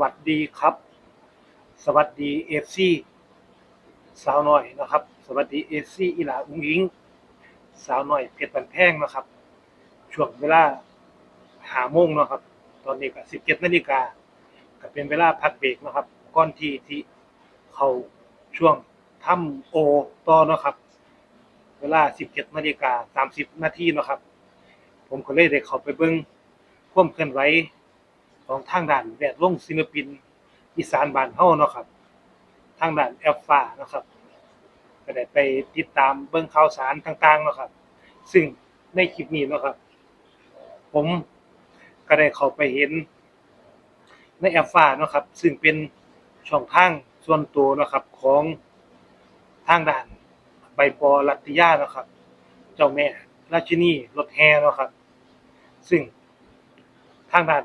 วัสดีครับ สวัสดีเอฟซีสาวน้อยนะครับ สวัสดีเอฟซีอีหลาอุ้งอิง สาวน้อยเพชรบันแพงนะครับ ช่วงเวลาหาโมงเนาะครับ ตอนนี้ก็สิบเจ็ดนาฬิกาก็เป็นเวลาพักเบรกนะครับ ก่อนที่ที่เขาช่วงทำโอต่อเนาะครับ เวลาสิบเจ็ดนาฬิกาสามสิบนาทีเนาะครับ ผมก็เลยได้เข้าไปเบิ่งความเคลื่อนไหว ของทางด้านแวดวงศิลปิน อีสานบ้านเฮาเนาะครับ ทางด้านแอลฟาเนาะครับก็ได้ไปติดตามเบิ่งข่าวสารต่างๆเนาะครับ ซึ่งในคลิปนี้เนาะครับ ผมก็ได้เข้าไปเห็น ในแอลฟาเนาะครับ ซึ่งเป็นช่องทางส่วนตัวเนาะครับของทางด้านใบปอรัตติยาเนาะครับ เจ้าแม่ราชินีรถแห่เนาะครับ ซึ่งทางด้าน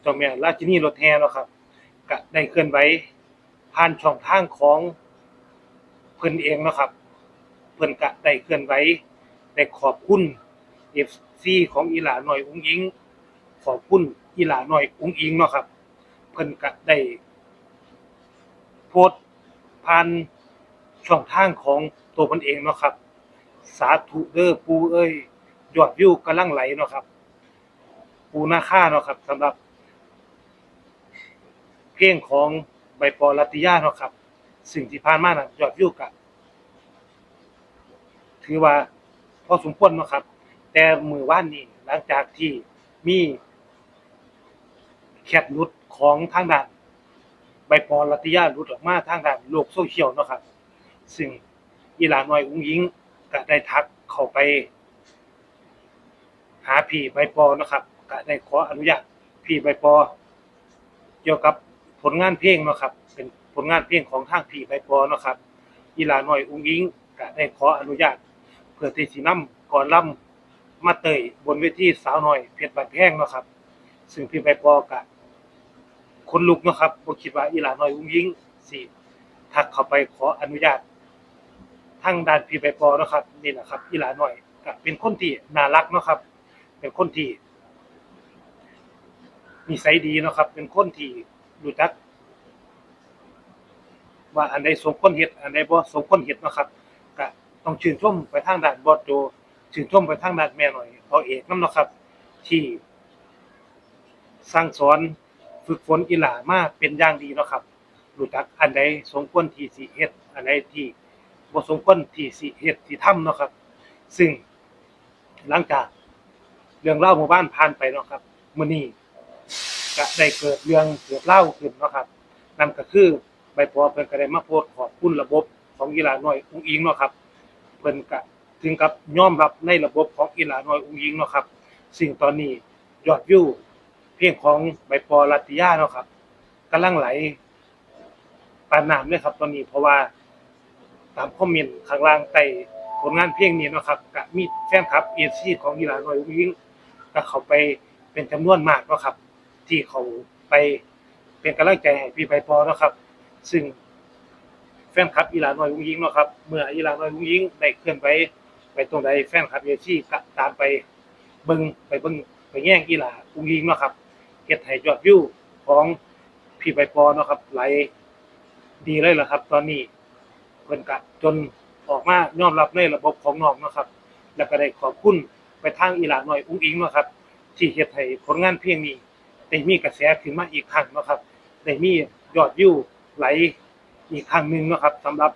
เจ้าแม่ราชินีรถแห่เนาะครับก็ได้เคลื่อนไหวผ่านช่องทางของเพิ่นเองเนาะครับ เพิ่นก็ได้เคลื่อนไหวได้ขอบคุณ FC ของอีหลาหน่อยอุ้งอิง ขอบคุณอีหลาหน่อยอุ้งอิงเนาะครับ เพิ่นก็ได้โพสต์ผ่านช่องทางของตัวเพิ่นเองเนาะครับ สาธุเด้อปูเอ้ยยอดวิวกำลังไหลเนาะครับ ปูนาค่าเนาะครับสำหรับ เพลงของใบปอรัตติยาเนาะครับ สิ่งที่ผ่านมาน่ะยอดวิวกะถือว่าพอสมควรเนาะครับ แต่มือว่านนี้หลังจากที่มีแคปหลุดของทางด้านใบปอรัตติยาหลุดออกมาทางด้านโลกโซเชียลเนาะครับ ซึ่งอีหลาน้อยอุ้งยิงก็ได้ทักเข้าไป หาพี่ใบปอนะครับก็ได้ขออนุญาตพี่ใบปอเกี่ยวกับ ผลงานเพลงเนาะครับ เป็นผลงานเพลงของทางพี่ใบปอเนาะครับอีหลาน้อยอุ้งยิงก็ได้ขออนุญาต เพื่อที่สินำก่อนล่ำมาเตยบนเวทีสาวน้อยเพชรบันแพงเนาะครับ ซึ่งพี่ใบปอก็คนลุกเนาะครับบ่คิดว่าอีหลาน้อยอุ้งยิงสิทักเข้าไปขออนุญาตทางด้านพี่ใบปอเนาะครับนี่แหละครับอีหลาน้อยก็เป็นคนที่น่ารักเนาะครับ เป็นคนที่นิสัยดีเนาะครับ เป็นคนที่ รู้จัก ว่าอันใดสมควรเฮ็ดอันใดบ่สมควรเฮ็ดนะครับก็ต้องชื่นชมไปทางด้านบอสโจชื่นชมไปทางด้านแม่หน่อยเอาเอกนำเนาะครับ ที่สั่งสอนฝึกฝนอีหลามาเป็นอย่างดีเนาะครับรู้จักอันใดสมควรที่สิเฮ็ดอันใดที่บ่สมควรที่สิเฮ็ดสิทำเนาะครับ ซึ่งหลังจากเรื่องเล่าหมู่บ้านผ่านไปเนาะครับมื้อนี้ ก็ได้เกิดเรื่องเกิดเล่าขึ้นเนาะครับนั่นก็คือใบปอเพิ่นก็ได้มาโพสต์ขอบคุณระบบของกีฬาน้อยอุ้งอิงเนาะครับเพิ่นก็ถึงกับยอมรับในระบบของกีฬาน้อยอุ้งอิงเนาะครับซึ่งตอนนี้ยอดวิวเพลงของใบปอรัตติยาเนาะครับกำลังไหลปานน้ำเลยครับ ตอนนี้เพราะว่าตามคอมเมนต์ข้างล่างใต้ผลงานเพลงนี้เนาะครับก็มีแฟนคลับเอซีของกีฬาน้อยอุ้งอิงก็เข้าไปเป็นจำนวนมากเนาะครับ ที่เขาไปเป็นกำลังใจให้พี่ใบปอเนาะครับ ซึ่งแฟนคลับอีหลาน้อยอุ้งอิงเนาะครับ เมื่ออีหลาน้อยอุ้งอิงได้เคลื่อนไปไปตรงใดแฟนคลับเอซีก็ตามไปเบิ่งไปเบิ่งไปแย่งอีหลาอุ้งอิงเนาะครับเฮ็ดให้ยอดวิวของพี่ใบปอเนาะครับไหลดีเลยล่ะครับ ตอนนี้เพิ่นกะจนออกมายอมรับในระบบของน้องเนาะครับ แล้วก็ได้ขอบคุณไปทางอีหลาหน่อยอุ้งอิงเนาะครับ ที่เฮ็ดให้ผลงานเพลงนี้ ได้มีกระแสขึ้นมาอีกครั้งนะครับได้มียอดวิวไหลอีกครั้งหนึ่งนะครับสำหรับ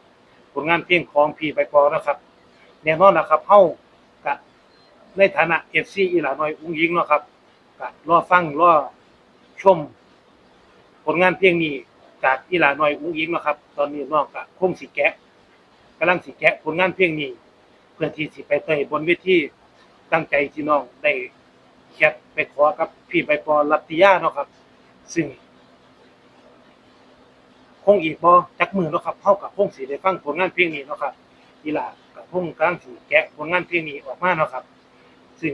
ผลงานเพลงของพีใบปอนะครับ แน่นอนนะครับเฮากะในฐานะ FC อีหลาหน่อยอุ้งอิงนะครับกะรอฟังรอชม ผลงานเพลงนี้จากอีหลาน้อยอุ้งอิงนะครับ ตอนนี้น้องก็คงสิแกะกำลังสิแกะผลงานเพลงนี้ เพื่อที่สิไปเตยบนเวทีตั้งใจที่น้องได้แคปไปขอกับ พี่ใบปอรัตติยาเนาะครับ ซึ่งคงอีกบ่จักมือเนาะครับเฮากับคงสิได้ฟังผลงานเพลงนี้เนาะครับอีหลากับคงกลังสิแกะผลงานเพลงนี้ออกมาเนาะครับ ซึ่ง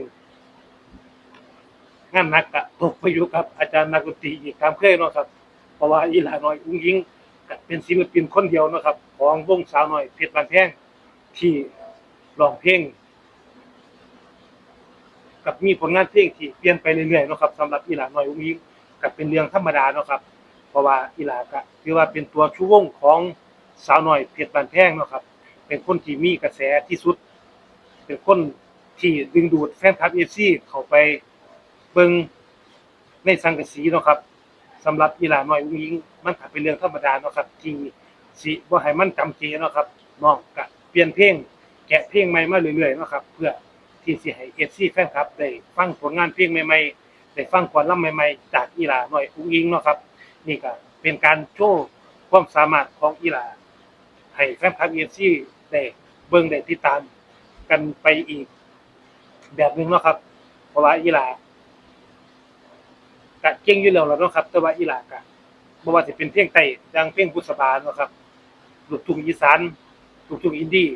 งานหนักกะตกไปอยู่กับ อาจารย์นักดนตรีอีกตามเคยเนาะครับเพราะว่าอีหลาน้อยอุ้งยิงก็เป็นศิลปินคนเดียวเนาะครับ ของวงสาวน้อยเพชรบานแพงที่ร้องเพลง กับมีผลงานเพลงที่เปลี่ยนไปเรื่อยๆเนาะครับสำหรับอีหลาน้อยอุ้งยิงก็เป็นเรื่องธรรมดาเนาะครับ เพราะว่าอีหลาก็ถือว่าเป็นตัวชูวงของสาวน้อยเพชรบานแพงเนาะครับ เป็นคนที่มีกระแสที่สุด เป็นคนที่ดึงดูดแฟนคลับ FC เข้าไปเบิ่งในสังกะสีเนาะครับสำหรับอีหลาน้อยอุ้งอิงมันก็เป็นเรื่องธรรมดาเนาะครับ ที่สิบ่ให้มันจำเจเนาะครับน้องก็เปลี่ยนเพลงแกะเพลงใหม่มาเรื่อยๆเนาะครับ เพื่อ ที่สิให้ FC แฟนคลับได้ฟังผลงานเพลงใหม่ๆได้ฟังก่อนลำใหม่ๆ จากอีหลาหน้อยอุ้งอิงเนาะครับ นี่ก็เป็นการโชว์ความสามารถของอีหลาให้แฟนคลับ FC ได้เบิ่งได้ติดตามกันไปอีกแบบหนึงเนาะครับ เพราะว่าอีหลาก็เก่งอยู่แล้วแล่ะเนาะครับ แต่ว่าอีหลาก็บ่ว่าสิเป็นเพลงไต้ดังเพลงพุทธบาเนาะครับลูกทุ่งอีสานลูกทุ่งอินดี้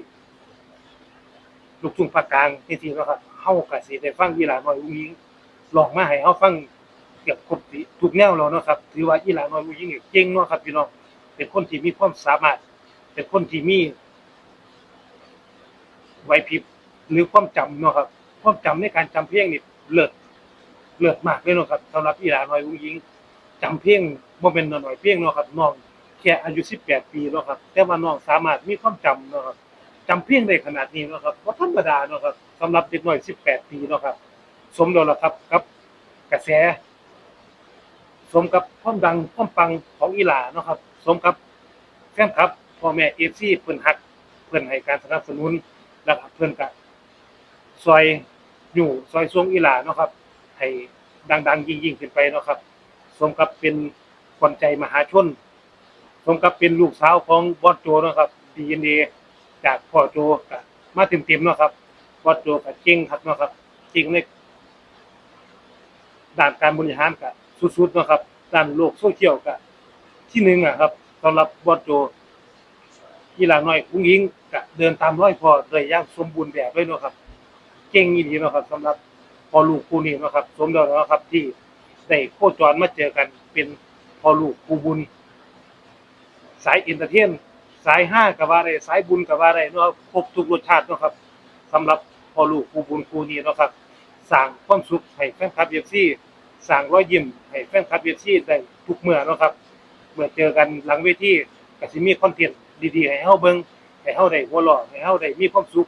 ลูกทุ่งภาคกลางจังซี่เนาะครับเฮาก็สิได้ฟังอีหลาน้อยอุ้งอิงร้องมาให้เฮาฟังเกือบครบทุกแนวแล้วเนาะครับถือว่าอีหลาน้อยอุ้งอิงเก่งเนาะครับพี่น้องเป็นคนที่มีความสามารถ เป็นคนที่มีไหวพริบหรือความจำเนาะครับความจำในการจำเพลงนี่เลิศเลิศมากเลยเนาะครับสำหรับอีหลาน้อยอุ้งยิงจำเพลงบ่เป็นน้อยๆเพลงเนาะครับน้องแค่อายุ18ปีเนาะครับ แต่ว่าน้องสามารถมีความจำเนาะครับ จำเพลงได้ขนาดนี้เนาะครับบ่ธรรมดาเนาะครับสำหรับเด็กน้อย 18 ปีเนาะครับ สมแล้วล่ะครับกับ กระแส สมกับความดังความปังของอีหลาเนาะครับ สมกับแฟนคลับพ่อแม่ FC เพิ่นฮัก เพิ่นให้การสนับสนุนแล้วก็เพิ่นก็ซอยอยู่ซอยทรงอีหลาเนาะครับ ให้ดังๆ ยิ่งๆขึ้นไปเนาะครับ สมกับเป็นขวัญใจมหาชน สมกับเป็นลูกสาวของบอสโจเนาะครับ DNA จากพ่อโจก็มาเต็มๆเนาะครับบอโจก็เก่งครับเนาะครับเก่งในด้านการบริหารก็สุดๆเนาะครับด้านโลกโซเชียลก็ที่หนึ่งอะครับสำหรับบอโจอีหลาน้อยอุ้งอิงก็เดินตามร้อยพ่อโดยอย่างสมบูรณ์แบบเลยเนาะครับ เก่งอีหลีเนาะครับสำหรับพ่อลูกคู่นี้เนาะครับสมแล้วเนาะครับ ที่ได้โคจรมาเจอกันเป็นพ่อลูกคู่บุญสายเอนเตอร์เทน สายห้ากับว่าได้สายบุญกับว่าได้เนาะครบทุกรสชาติเนาะครับสำหรับพ่อลูกคู่บุญคู่นี้เนาะครับสร้างความสุขให้แฟนคลับเอฟซีสร้างรอยยิ้มให้แฟนคลับเอฟซีได้ทุกเมื่อเนาะครับเมื่อเจอกันหลังเวทีก็สิมีคอนเทนต์ดีๆให้เฮาเบิ่งให้เฮาได้หัวเราะให้เฮาได้มีความสุข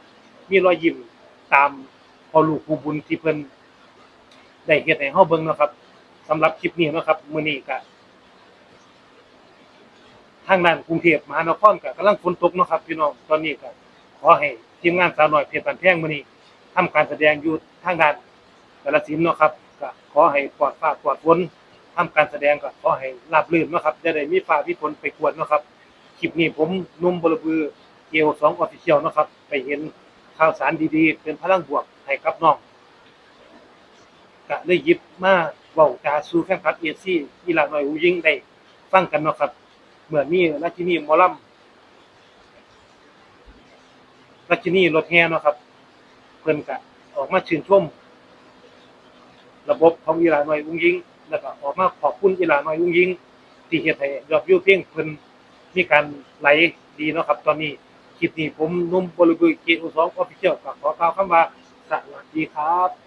มีรอยยิ้มตามพ่อลูกคู่บุญที่เพิ่นได้เฮ็ดให้เฮาเบิ่งเนาะครับสำหรับคลิปนี้เนาะครับมื้อนี้ก็ ทางด้านกรุงเทพมหานครก็กำลังฝนตกเนาะครับพี่น้องตอนนี้ก็ขอให้ทีมงานสาวหน้อยเพชรบันแพงมื้อนี้ทำการแสดงอยู่ทางด้านกาฬสินธุ์เนาะครับก็ขอให้ปลอดฟ้าปลอดฝนทำการแสดงก็ขอให้ราบรื่นเนาะครับจะได้มีฟ้ามีฝนไปกวนเนาะครับคลิปนี้ผมหนุ่มบลบือเกล2ออฟฟิเชียลเนาะครับไปเห็นข่าวสารดีๆ เป็นพลังบวกให้กับน้อง ก็เลยหยิบมาเว้าจาสู่แฟนคลับ AC อีหลาน้อยอูยิงได้ฟังกันเนาะครับ เหมือนมีราชินีหมอลำราชินีรถแห่เนาะครับ เพิ่นก็ออกมาชื่นชม ระบบของอีหลาน้อยอุ้งยิง แล้วก็ออกมาขอบคุณอีหลาน้อยอุ้งยิง ที่เฮ็ดให้ยอดวิวเพลงเพิ่นมีการไหลดีเนาะครับ ตอนนี้คลิปนี้ผมนุ่มบริบูรณ์เกตอุสองออฟฟิเชียลก็ขอกล่าวคำว่าสวัสดีครับ